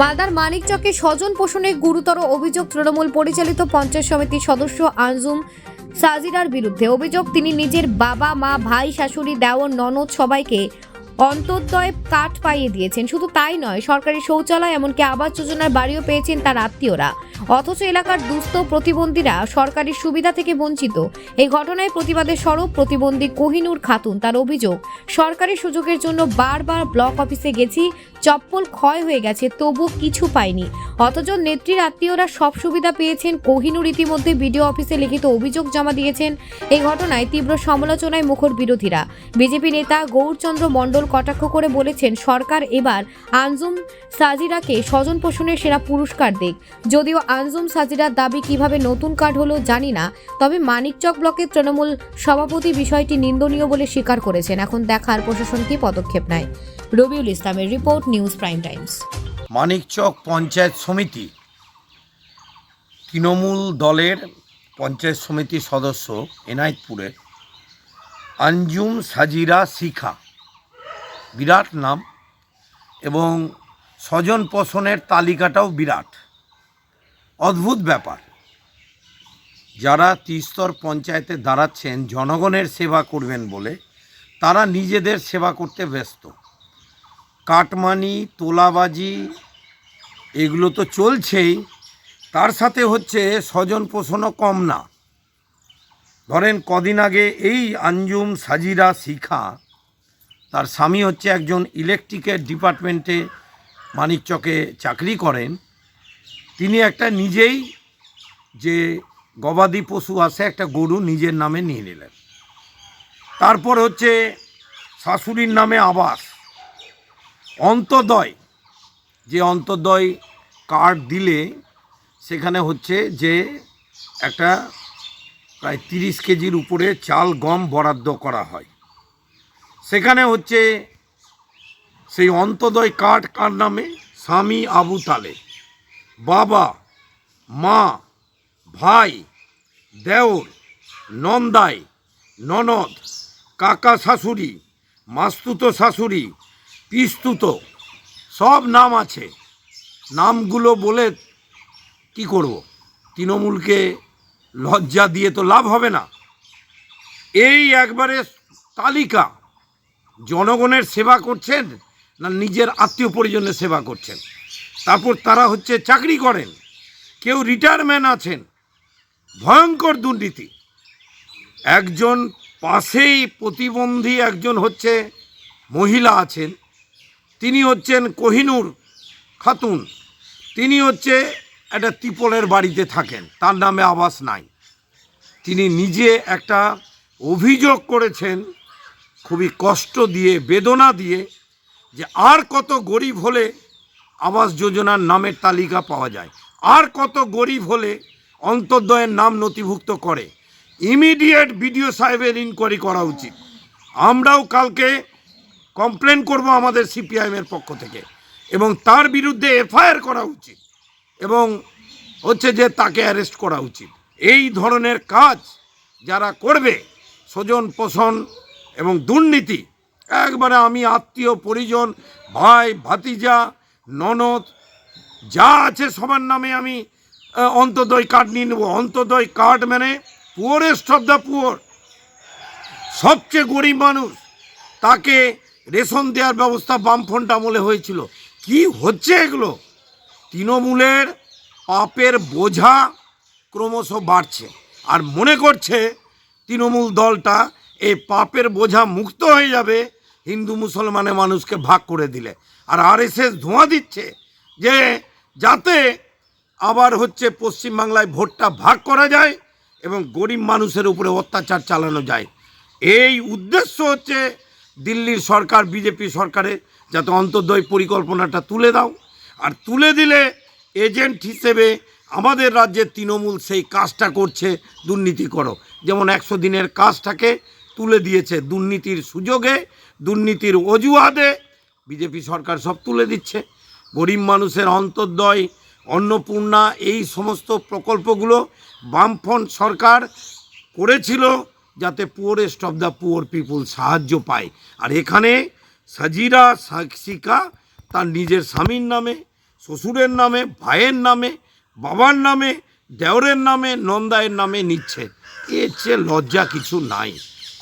মালদার মানিকচকে স্বজন পোষণে গুরুতর অভিযোগ তৃণমূল পরিচালিত পঞ্চায়েত সমিতির সদস্য আঞ্জুম সাজিরার বিরুদ্ধে অভিযোগ, তিনি নিজের বাবা, মা, ভাই, শাশুড়ি দেওয়ার ননদ সবাইকে অন্তর্দয় কাঠ পাইয়ে দিয়েছেন। শুধু তাই নয়, সরকারি শৌচালয়, এমনকি আবাস যোজনার বাড়িও পেয়েছেন তার আত্মীয়রা। অথচ এলাকার দুস্থ প্রতিবন্ধীরা সরকারি সুবিধা থেকে বঞ্চিত। এই ঘটনায় প্রতিবাদে স্বরূপ প্রতিবন্ধী কোহিনুর খাতুন তার অভিযোগ, সরকারি সুযোগের জন্য বারবার ব্লক অফিসে গেছি, চপ্পল ক্ষয় হয়ে গেছে, তবু কিছু পাইনি। অথচ নেত্রীর আত্মীয়রা সব সুবিধা পেয়েছেন, কোহিনুর ইতিমধ্যে বিডিও অফিসে লিখিত অভিযোগ জমা দিয়েছেন। এই ঘটনায় তীব্র সমালোচনায় মুখর বিরোধীরা। বিজেপি নেতা গৌরচন্দ্র মণ্ডল কটাক্ষ করে বলেছেন, সরকার এবার আঞ্জুম সাজিরাকে স্বজন পোষণের সেরা পুরস্কার দেখ যদিও আঞ্জুম সাজিরার দাবি কীভাবে নতুন কার্ড হলো জানি না, তবে মানিকচক ব্লকের তৃণমূল সভাপতি বিষয়টি নিন্দনীয় বলে স্বীকার করেছেন। এখন দেখার প্রশাসন কি পদক্ষেপ নেয়। রবিউল ইসলামের report, news prime times. Manikchak panchayat সমিতি তৃণমূল দলের পঞ্চায়েত সমিতির সদস্য এনায়েতপুরের আঞ্জুম সাজিরা শিখা, বিরাট নাম, এবং স্বজন পোষণের তালিকাটাও বিরাট। অদ্ভুত ব্যাপার। যারা ত্রিস্তর পঞ্চায়েতে দাঁড়াচ্ছেন, জনগণের সেবা করবেন বলে তারা নিজেদের সেবা করতে ব্যস্ত। কাটমানি, তোলাবাজি, এগুলো তো চলছেই। তার সাথে হচ্ছে স্বজন পোষণও কম না। ধরেন, কদিন আগে এই আঞ্জুম সাজিরা শিখা, তার স্বামী হচ্ছে একজন ইলেকট্রিকের ডিপার্টমেন্টে মানিকচকে চাকরি করেন। তিনি একটা নিজেই যে গবাদি পশু আছে, একটা গরু নিজের নামে নিয়ে নিলেন। তারপর হচ্ছে শাশুড়ির নামে আবাস। অন্তর্দয় যে অন্তর্দয় কার্ড দিলে সেখানে হচ্ছে যে একটা প্রায় তিরিশ কেজির উপরে চাল, গম বরাদ্দ করা হয়। সেখানে হচ্ছে সেই অন্তর্দয় কার্ড কার নামে? স্বামী আবু তালে বাবা, মা, ভাই, দেওর, নন্দাই, ননদ, কাকা শাশুড়ি, মাস্তুতো শাশুড়ি, পিস্তুত, সব নাম আছে। নামগুলো বলে কি করব? তৃণমূলকে লজ্জা দিয়ে তো লাভ হবে না। এই একবারে তালিকা। জনগণের সেবা করছেন না নিজের আত্মীয় পরিজনের সেবা করছেন? তারপর তারা হচ্ছে চাকরি করেন। কেউ রিটায়ারমেন্ট আছেন। ভয়ঙ্কর দুর্নীতি। একজন পাশেই প্রতিবন্ধী একজন হচ্ছে মহিলা আছেন। তিনি হচ্ছেন কোহিনুর খাতুন। তিনি হচ্ছে একটা তিপলের বাড়িতে থাকেন। তার নামে আবাস নাই। তিনি নিজে একটা অভিযোগ করেছেন, খুবই কষ্ট দিয়ে, বেদনা দিয়ে, যে আর কত গরিব হলে আবাস যোজনার নামের তালিকা পাওয়া যায়। আর কত গরিব হলে অন্তর্দয়ের নাম নথিভুক্ত করে। ইমিডিয়েট বিডিও সাহেবের ইনকোয়ারি করা উচিত। আমরাও কালকে কমপ্লেন করব আমাদের সিপিআইএমের পক্ষ থেকে। এবং তার বিরুদ্ধে এফআইআর করা উচিত। এবং হচ্ছে যে তাকে অ্যারেস্ট করা উচিত। এই ধরনের কাজ যারা করবে, স্বজন পোষণ এবং দুর্নীতি, একবারে আমি আত্মীয় পরিজন, ভাই, ভাতিজা ননদ যা আছে সবার নামে আমি আহ, অন্তর্দয় কার্ড নিয়ে নেব। অন্তর্দয় কার্ড মানে পুয়ারেস্ট অফ দ্য পুয়ার সবচেয়ে গরিব মানুষ তাকে রেশন দেওয়ার ব্যবস্থা বামফ্রন্ট আমলে হয়েছিল। কি হচ্ছে এগুলো? তৃণমূলের পাপের বোঝা ক্রমশ বাড়ছে। আর মনে করছে তৃণমূল দলটা এই পাপের বোঝা মুক্ত হয়ে যাবে হিন্দু মুসলমানের মানুষকে ভাগ করে দিলে। আর আরএসএস ধোঁয়া দিচ্ছে যে যাতে আবার হচ্ছে পশ্চিমবাংলায় ভোটটা ভাগ করা যায় এবং গরিব মানুষের উপরে অত্যাচার চালানো যায়। এই উদ্দেশ্য হচ্ছে দিল্লির সরকার, বিজেপি সরকারের, যাতে অন্তর্দয় পরিকল্পনাটা তুলে দাও। আর তুলে দিলে এজেন্ট হিসেবে আমাদের রাজ্যের তৃণমূল সেই কাজটা করছে, দুর্নীতি করো। যেমন একশো দিনের কাজটাকে তুলে দিয়েছে দুর্নীতির সুযোগে, দুর্নীতির অজুহাতে। বিজেপি সরকার সব তুলে দিচ্ছে। গরিব মানুষের অন্তর্দয়, অন্নপূর্ণা, এই সমস্ত প্রকল্পগুলো বামফ্রন্ট সরকার করেছিল যাতে poorest of the poor people সাহায্য পায়। আর এখানে সাজিরা শিকা তার নিজের স্বামীর নামে, শ্বশুরের নামে, ভাইয়ের নামে, বাবার নামে, দেওরের নামে, নন্দায়ের নামে নিচ্ছে। এর চেয়ে লজ্জা কিছু নাই।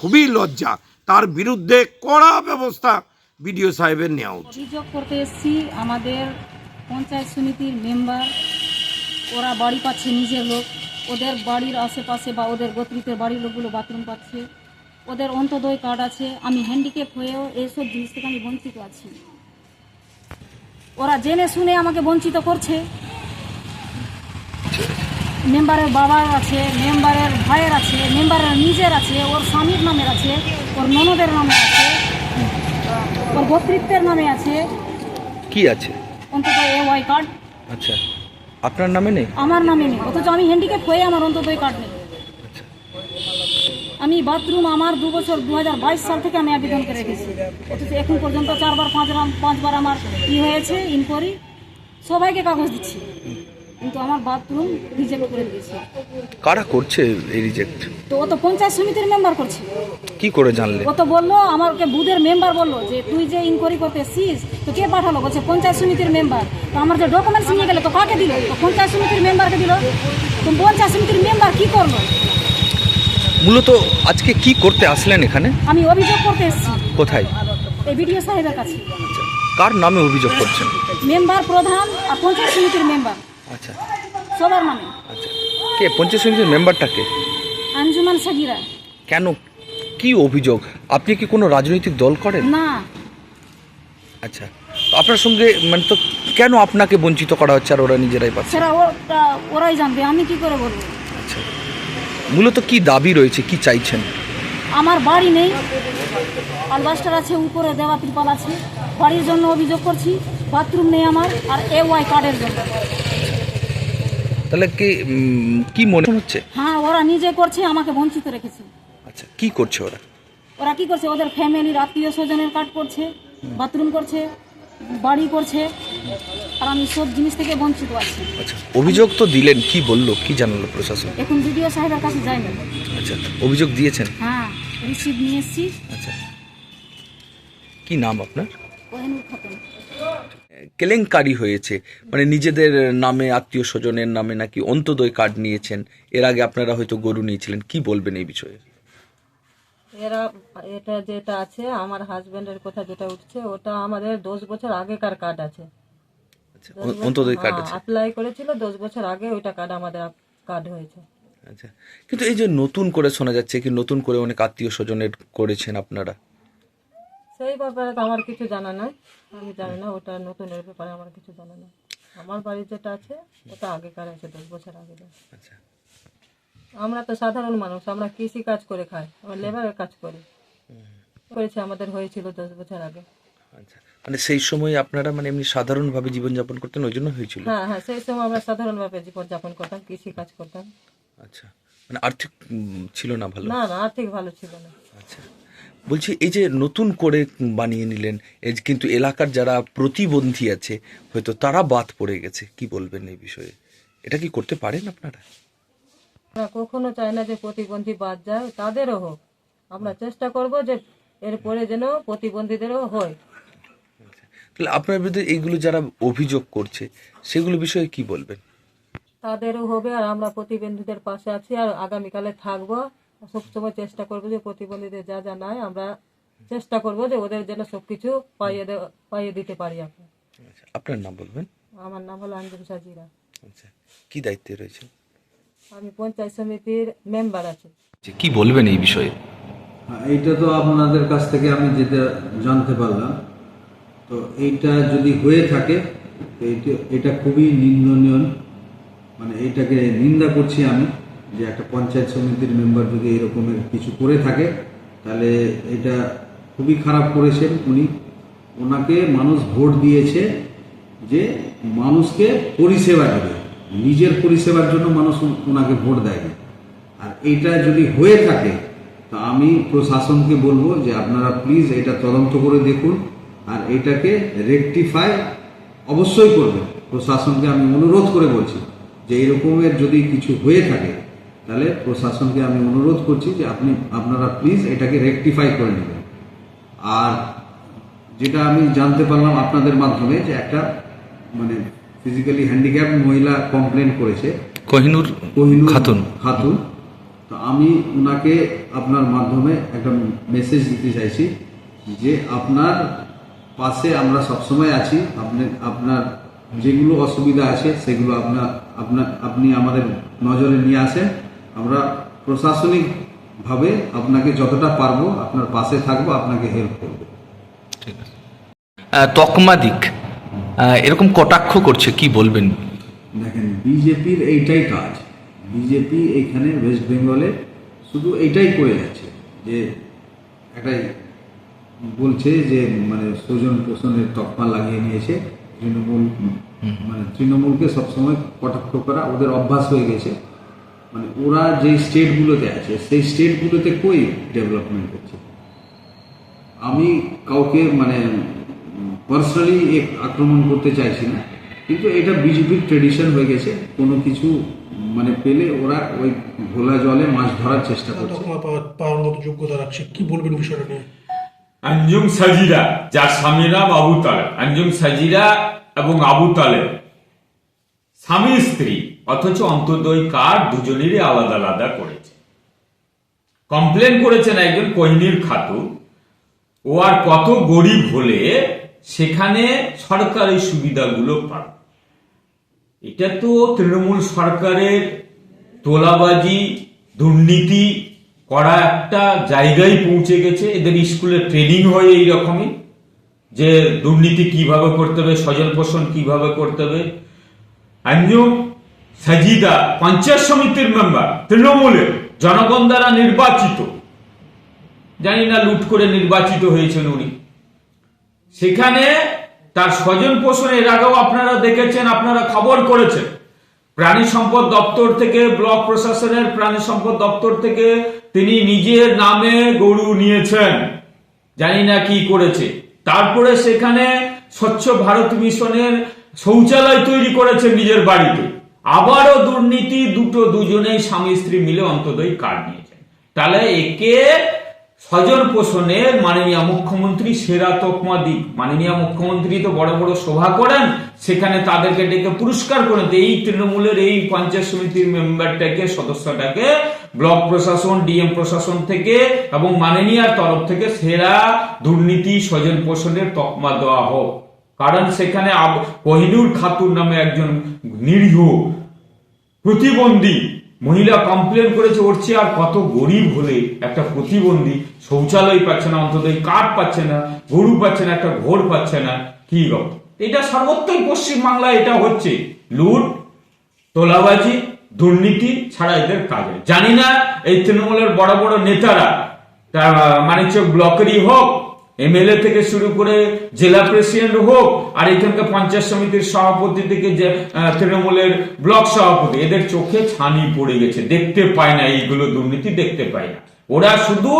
খুবই লজ্জা। তার বিরুদ্ধে কড়া ব্যবস্থা বিডিও সাহেবের নেওয়া উচিত। অভিযোগ করতে এসেছি, আমাদের পঞ্চায়েত সমিতির মেম্বার, ওরা বাড়ি পাচ্ছে নিজের লোক, ওদের বাড়ির আশেপাশে বা ওদের গোত্রিতের বাড়ির লোকগুলো বাথরুম পাচ্ছে, ওদের অন্তদয় কার্ড আছে, আমি হ্যান্ডিক্যাপ হয়েও এইসব জিনিস থেকে আমি বঞ্চিত আছি। ওরা জেনে শুনে আমাকে বঞ্চিত করছে। মেম্বারের বাবার আছে মেম্বারের ভাইয়ের আছে মেম্বারের নিজের আছে ওর স্বামীর নামের আছে ওর ননদের নামে আছে ওর গোত্রিত্বের নামে আছে। কি আছে? অন্তত এ ওয়াই কার্ড আচ্ছা। আপনার নামে নেই? আমার নামে নেই অথচ আমি হ্যান্ডিক্যাপ হয়ে আমার অন্তত এই কার্ড নেই। আমি বাথরুম আমার দু বছর দু হাজার বাইশ সাল থেকে আমি আবেদন করে রেখেছি। অথচ এখন পর্যন্ত চারবার পাঁচবার পাঁচবার আমার ই হয়েছে ইনকোয়ারি সবাইকে কাগজ দিচ্ছি। কিন্তু আমার বাথরুম রিজেক্ট করে দিয়েছে। কারা করছে এই রিজেক্ট তো ও তো পঞ্চায়েত সমিতির মেম্বার করছে। কি করে জানলে? ও তো বলল আমাকে বুধের মেম্বার বলল যে তুই যে ইনকোয়ারি করতে এসছিস তো কে পাঠালো? বলছে পঞ্চায়েত সমিতির মেম্বার তো আমার যে ডকুমেন্টস নিয়ে গেলে তো কাকে দিল? তো পঞ্চায়েত সমিতির মেম্বারকে দিল। তো পঞ্চায়েত সমিতির মেম্বার কি করল? মূলত আজকে কি করতে আসলেন এখানে? আমি অভিযোগ করতে এসেছি। কোথায়? এই বিডিও সাহেবের কাছে। কার নামে অভিযোগ করছেন? মেম্বার প্রধান আর পঞ্চায়েত সমিতির মেম্বার আচ্ছা। সবার নামে। আচ্ছা। কে পঞ্চায়েত সমিতির মেম্বারটাকে আঞ্জুমান সাগিরা। কেন? কি অভিযোগ? আপনি কি কোনো রাজনৈতিক দল করেন? না। আচ্ছা। তো আপনার সঙ্গে মানে তো কেন আপনাকে বঞ্চিত করা হচ্ছে আর ওরা নিজেরাই পাচ্ছে? সেটা ওটা ওরাই জানবে আমি কি করে বলব? আচ্ছা। মূলত কি দাবি রয়েছে কি চাইছেন? আমার বাড়ি নেই। আলবাস্টার আছে উপরে দেওয়া ত্রিপাল আছে। বাড়ির জন্য অভিযোগ করছি বাথরুম নেই আমার আর এ ওয়াই কার্ডের জন্য। তাহলে কি কি মনে হচ্ছে? হ্যাঁ ওরা নিজে করছে আমাকে বঞ্চিত রেখেছে। আচ্ছা কি করছে ওরা? ওরা কি করছে? ওদের ফ্যামিলির আত্মীয় স্বজনের কার্ড করছে বাথরুম করছে বাড়ি করছে আর আমি সব জিনিস থেকে বঞ্চিত আছি। আচ্ছা অভিযোগ তো দিলেন কি বলল কি জানালো প্রশাসন? এখন বিডিও সাহেবের কাছে যাইনি আচ্ছা অভিযোগ দিয়েছেন? হ্যাঁ রিসিভ নিয়ে এসেছি। আচ্ছা। কি নাম আপনার? খাতুন কেলেঙ্কারি হয়েছে। মানে নিজেদের নামে আত্মীয় স্বজনের নামে নাকি অন্তদয় কার্ড নিয়েছেন। এর আগে আপনারা হয়তো গরু নিয়েছিলেন। কি বলবেন এই বিষয়ে? এরা এটা যেটা আছে আমার হাজবেন্ডের কথা যেটা উঠছে ওটা আমাদের দশ বছর আগেকার কার্ড আছে। আচ্ছা অন্তদয় কার্ড আছে। অ্যাপ্লাই করেছিল দশ বছর আগে ওইটা কার্ড আমাদের কার্ড হয়েছে। আচ্ছা কিন্তু এই যে নতুন করে শোনা যাচ্ছে কি নতুন করে অনেক আত্মীয় স্বজনের করেছেন আপনারা? সেই ব্যাপারে তো আমার কিছু জানা নাই। আমি জানি না ওটা নতুনের ব্যাপারে আমার কিছু জানা নাই। আমার বাড়ির যেটা আছে ওটা আগেকার আছে দশ বছর আগে আচ্ছা। আমরা তো সাধারণ মানুষ আমরা কৃষি কাজ করে খাই আমরা লেবারের কাজ করি। করেছে আমাদের হয়েছিল দশ বছর আগে। আচ্ছা। মানে সেই সময় আপনারা মানে এমনি সাধারণভাবে জীবনযাপন করতেন ওই জন্য হয়েছিল? হ্যাঁ হ্যাঁ সেই সময় আমরা সাধারণভাবে জীবনযাপন করতাম কৃষি কাজ করতাম। আচ্ছা। মানে আর্থিক ছিল না ভালো? না না আর্থিক ভালো ছিল না। আচ্ছা। বলছি এই যে নতুন করে বানিয়ে নিলেন এই কিন্তু এলাকার যারা প্রতিবন্ধী আছে হয়তো তারা বাদ পড়ে গেছে। কি বলবেন এই বিষয়ে? এটা কি করতে পারেন আপনারা? আমরা কখনো চাই না যে প্রতিবন্ধী বাদ যায় তাদেরও হোক। আমরা চেষ্টা করব যে এরপরে যেন প্রতিবন্ধীদেরও হয়। তাহলে আপনার বিরুদ্ধে এইগুলো যারা অভিযোগ করছে সেগুলো বিষয়ে কি বলবেন? তাদেরও হবে আর আমরা প্রতিবন্ধীদের পাশে আছি আর আগামীকালে থাকব। সবসময় চেষ্টা করব যে প্রতিবন্ধীদের যা যা নাই আমরা চেষ্টা করব যে ওদের যেন সবকিছু পাইয়ে পাইয়ে দিতে পারি আপনি আচ্ছা আপনার নাম বলবেন? আমার নাম হলো আঞ্জুম সাজিরা আচ্ছা কি দায়িত্বে রয়েছে আমি পঞ্চায়েত সমিতির মেম্বার আছি। কি বলবেন এই বিষয়ে? এইটা তো আপনাদের কাছ থেকে আমি যেটা জানতে পারলাম। তো এইটা যদি হয়ে থাকে এইটা এটা খুবই নিন্দনীয়। মানে এইটাকে নিন্দা করছি আমি। যে একটা পঞ্চায়েত সমিতির মেম্বার যদি এরকমের কিছু করে থাকে, তাহলে এটা খুবই খারাপ করেছেন উনি। ওনাকে মানুষ ভোট দিয়েছে যে মানুষকে পরিষেবা দেবে। নিজের পরিষেবার জন্য মানুষ ওনাকে ভোট দেয়নি। আর এইটা যদি হয়ে থাকে, তা আমি প্রশাসনকে বলব যে আপনারা প্লিজ এটা তদন্ত করে দেখুন আর এটাকে রেকটিফাই অবশ্যই করবেন। প্রশাসনকে আমি অনুরোধ করে বলছি যে এরকমের যদি কিছু হয়ে থাকে তাহলে প্রশাসনকে আমি অনুরোধ করছি যে আপনি আপনারা প্লিজ এটাকে রেকটিফাই করে নেবেন। আর যেটা আমি জানতে পারলাম আপনাদের মাধ্যমে যে একটা মানে ফিজিক্যালি হ্যান্ডিক্যাপ মহিলা কমপ্লেন করেছে। কোহিনুর কোহিনুর খাতুন। খাতুন। তো আমি ওনাকে আপনার মাধ্যমে একটা মেসেজ দিতে চাইছি যে আপনার পাশে আমরা সবসময় আছি আপনি আপনার যেগুলো অসুবিধা আছে সেগুলো আপনার আপনার আপনি আমাদের নজরে নিয়ে আসেন। আমরা প্রশাসনিকভাবে আপনাকে যতটা পারব আপনার পাশে থাকব আপনাকে হেল্প করব। ঠিক আছে। আহ, তকমা দিক। আহ, এরকম কটাক্ষ করছে কি বলবেন? দেখেন বিজেপির এইটাই কাজ। বিজেপি এইখানে ওয়েস্ট বেঙ্গলে শুধু এইটাই করে যাচ্ছে যে একটাই বলছে যে মানে স্বজন পোষণের তকমা লাগিয়ে নিয়েছে। তৃণমূল মানে তৃণমূলকে সবসময় কটাক্ষ করা ওদের অভ্যাস হয়ে গেছে। মানে ওরা যে স্টেটগুলোতে আছে সেই স্টেটগুলোতে কই ডেভেলপমেন্ট হচ্ছে? আমি কাউকে মানে পার্সোনালি আক্রমণ করতে চাইছি না কিন্তু এটা বিজেপির ট্রেডিশন হয়ে গেছে কোনো কিছু মানে পেলে ওরা ওই ঘোলা জলে মাছ ধরার চেষ্টা করছে। পাওয়ার পাওয়ার মতো যোগ্যতা রাখছে কি বলবেন বিষয়টা নিয়ে? আঞ্জুম সাজিরা যার স্বামীর নাম আবু তালেব। আঞ্জুম সাজিরা এবং আবু তালেব। স্বামী স্ত্রী। অথচ অন্তর্দয় কার্ড দুজনেরই আলাদা আলাদা করেছে। কমপ্লেন করেছেন একজন কোহিনীর খাতুন ও আর কত গরিব হলে সেখানে সরকারি সুবিধাগুলো পাবে। এটা তো তৃণমূল সরকারের তোলাবাজি, দুর্নীতি করা একটা জায়গায় পৌঁছে গেছে। এদের স্কুলে ট্রেনিং হয় এই রকমই, যে দুর্নীতি কীভাবে করতে হবে স্বজন পোষণ কীভাবে করতে হবে। আঞ্জুম সাজিদা পঞ্চায়েত সমিতির মেম্বার, তৃণমূলের, জনগণ দ্বারা নির্বাচিত। জানি না লুট করে নির্বাচিত হয়েছেন উনি। সেখানে তার স্বজন পোষণ এর আগেও আপনারা দেখেছেন, আপনারা খবর করেছেন। প্রাণী সম্পদ দপ্তর থেকে, ব্লক প্রশাসনের প্রাণী সম্পদ দপ্তর থেকে তিনি নিজের নামে গরু নিয়েছেন। জানি না কি করেছে। তারপরে সেখানে স্বচ্ছ ভারত মিশনের শৌচালয় তৈরি করেছেন নিজের বাড়িতে। আবারও দুর্নীতি, দুটো দুজনেই স্বামী স্ত্রী মিলে অন্তদয় কার্ড নিয়েছেন। তাহলে একে স্বজন পোষণের মাননীয় মুখ্যমন্ত্রী সেরা তকমা দিক। মাননীয় মুখ্যমন্ত্রী তো বড় বড় সভা করেন, সেখানে তাদেরকে ডেকে পুরস্কার করেন এই তৃণমূলের এই পঞ্চায়েত সমিতির মেম্বারটাকে, সদস্যটাকে ব্লক প্রশাসন, ডিএম প্রশাসন থেকে এবং মাননীয়ার তরফ থেকে সেরা দুর্নীতি স্বজন পোষণের তকমা দেওয়া হোক। কারণ সেখানে কোহিনুর খাতুর নামে একজন নিরীহ প্রতিবন্ধী মহিলা কমপ্লেন করেছে, ওর চেয়ে আর কত গরিব হলে একটা প্রতিবন্ধী শৌচালয় পাচ্ছে না, অন্তত কাঠ পাচ্ছে না, গরু পাচ্ছে না, একটা ঘোর পাচ্ছে না, কি গো এটা সর্বত্রই পশ্চিম বাংলায় এটা হচ্ছে লুট, তোলাবাজি, দুর্নীতি ছাড়া এদের কাজে। জানি না এই তৃণমূলের বড় বড় নেতারা তার মানিকচক ব্লকেরই হোক এমএলএ থেকে শুরু করে জেলা প্রেসিডেন্ট হোক, আর এখানকার পঞ্চায়েত সমিতির সভাপতি থেকে তৃণমূলের ব্লক সভাপতি, এদের চোখে ছানি পড়ে গেছে, দেখতে পায় না, এইগুলো দুর্নীতি দেখতে পায় না। ওরা শুধু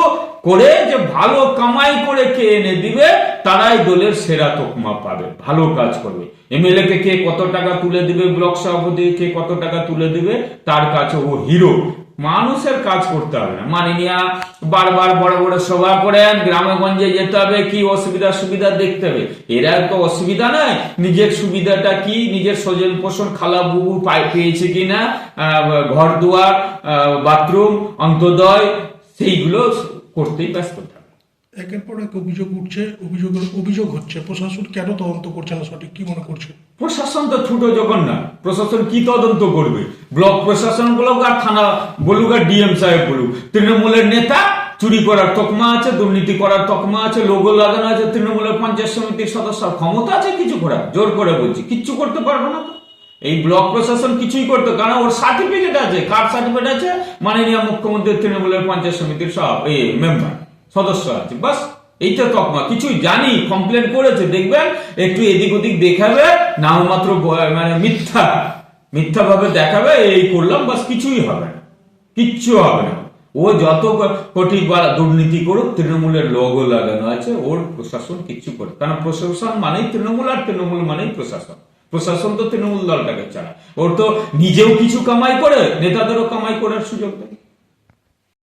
করে যে ভালো কামাই করে কে এনে দিবে, তারাই দলের সেরা তকমা পাবে, ভালো কাজ করবে। এমএলএ কে কে কত টাকা তুলে দিবে, ব্লক সভাপতি কে কত টাকা তুলে দিবে, তার কাছে ও হিরো। মানুষের কাজ করতে হবে না। মাননীয়া বারবার বড় বড় সভা করেন গ্রামে গঞ্জে যেতে হবে, কি অসুবিধা সুবিধা দেখতে হবে। এরা তো অসুবিধা নয়, নিজের সুবিধাটা কি, নিজের সজল পোষণ, খালা বুবু পাই- পেয়েছে কিনা ঘর দুয়ার বাথরুম, অন্তদয়, সেইগুলো করতেই ব্যস্ত। একের পর এক অভিযোগ উঠছে, অভিযোগের অভিযোগ হচ্ছে। প্রশাসন কেন তদন্ত করছে না সঠিক, কি মনে করছে? প্রশাসন তো ছোট যখন না প্রশাসন কি তদন্ত করবে? ব্লক প্রশাসন বলুক আর থানা বলুক আর ডিএম সাহেব বলুক। তৃণমূলের নেতা চুরি করার তকমা আছে, দুর্নীতি করার তকমা আছে লোগো লাগানো আছে, তৃণমূলের পঞ্চায়েত সমিতির সদস্য ক্ষমতা আছে, কিছু করার। জোর করে বলছি, কিচ্ছু করতে পারব না এই ব্লক প্রশাসন কিছুই করতো, কারণ ওর সার্টিফিকেট আছে। কার সার্টিফিকেট আছে? মাননীয় মুখ্যমন্ত্রী তৃণমূলের পঞ্চায়েত সমিতির সব, এই মেম্বার সদস্য আছে। বাস, এইটা তকমা কিছুই জানি কমপ্লেন করেছে, দেখবেন, একটু এদিক ওদিক দেখাবে নাও মাত্র মানে মিথ্যা মিথ্যা ভাবে দেখাবে, এই করলাম, বাস কিছুই হবে না। কিচ্ছু হবে না। ও যত কোটি দুর্নীতি করুক, তৃণমূলের লোগো লাগানো আছে, ওর প্রশাসন কিচ্ছু করে কারণ প্রশাসন মানেই তৃণমূল, আর তৃণমূল মানেই প্রশাসন। প্রশাসন তো তৃণমূল দলটাকে চালায় ওর তো নিজেও কিছু কামাই করে, নেতাদেরও কামাই করার সুযোগ দেয়